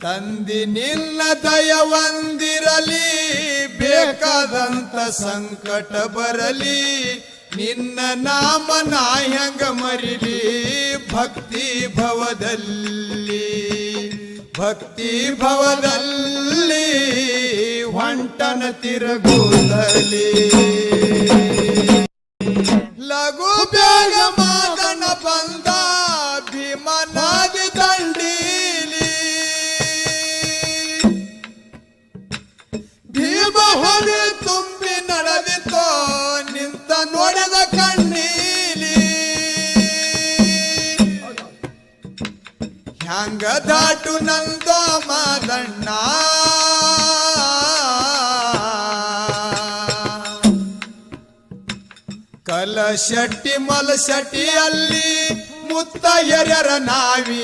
ತಂದಿ ನಿನ್ನ ದಯವಂದಿರಲಿ ಬೇಕಾದಂತ ಸಂಕಟ ಬರಲಿ, ನಿನ್ನ ನಾಮ ನಾಯಂಗ ಮರಿಲಿ, ಭಕ್ತಿ ಭವದಲ್ಲಿ. ಭಕ್ತಿ ಭವದಲ್ಲಿ ಹೊಂಟನ ತಿರುಗುತ್ತಲಿ ಲಘು ಬೇಗ ಮಾದನ ಬಂದ ಭೀಮ ಹೊರೆ ತುಂಬಿ ನಡೆದಿತೋ ನಿಂತ ನೋಡದ ಕಣ್ಣೀಲಿ. ಹ್ಯಾಂಗ ದಾಟು ನಂದ ಮಾದಣ್ಣ. ಕಲಶೆಟ್ಟಿ ಮಲಶೆಟ್ಟಿ ಅಲ್ಲಿ ಮುತ್ತ ಎರ್ಯರ ನಾವಿ.